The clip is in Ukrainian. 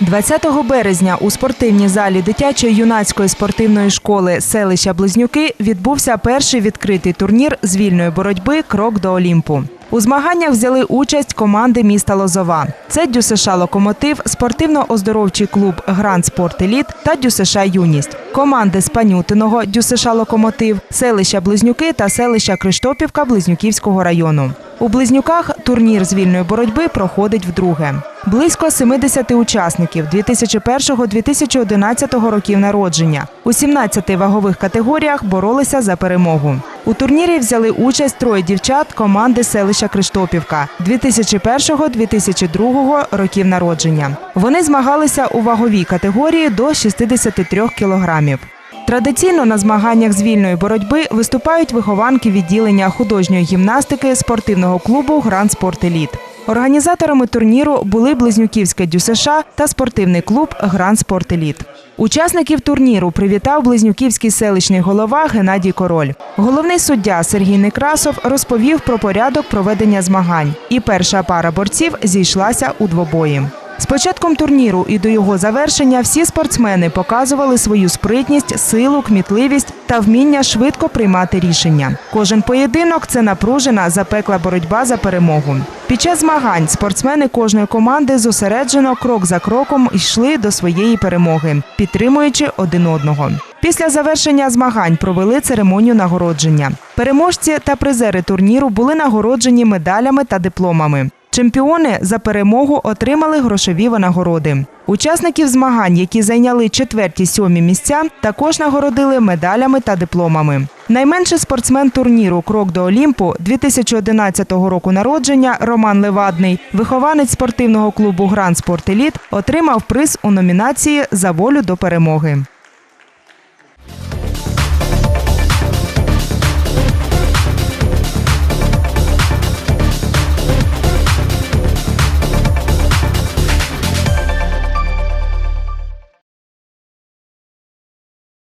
20 березня у спортивній залі дитячої юнацької спортивної школи селища Близнюки відбувся перший відкритий турнір з вільної боротьби Крок до Олімпу. У змаганнях взяли участь команди міста Лозова. Це ДЮСШ Локомотив, спортивно-оздоровчий клуб Гранд Спорт Еліт та ДЮСШ Юність. Команди з Панютиного, ДЮСШ Локомотив, селища Близнюки та селища Криштопівка Близнюківського району. У Близнюках турнір з вільної боротьби проходить вдруге. Близько 70 учасників 2001-2011 років народження. У 17 вагових категоріях боролися за перемогу. У турнірі взяли участь троє дівчат команди селища Криштопівка 2001-2002 років народження. Вони змагалися у ваговій категорії до 63 кілограмів. Традиційно на змаганнях з вільної боротьби виступають вихованки відділення художньої гімнастики спортивного клубу Гранд Спорт Еліт. Організаторами турніру були Близнюківське ДЮСШ та спортивний клуб Гранд Спорт Еліт. Учасників турніру привітав Близнюківський селищний голова Геннадій Король. Головний суддя Сергій Некрасов розповів про порядок проведення змагань, і перша пара борців зійшлася у двобої. З початком турніру і до його завершення всі спортсмени показували свою спритність, силу, кмітливість та вміння швидко приймати рішення. Кожен поєдинок це напружена, запекла боротьба за перемогу. Під час змагань спортсмени кожної команди зосереджено крок за кроком йшли до своєї перемоги, підтримуючи один одного. Після завершення змагань провели церемонію нагородження. Переможці та призери турніру були нагороджені медалями та дипломами. Чемпіони за перемогу отримали грошові винагороди. Учасників змагань, які зайняли четверті сьомі місця, також нагородили медалями та дипломами. Найменший спортсмен турніру Крок до Олімпу 2011 року народження Роман Левадний, вихованець спортивного клубу Гранд Спорт Еліт, отримав приз у номінації за волю до перемоги.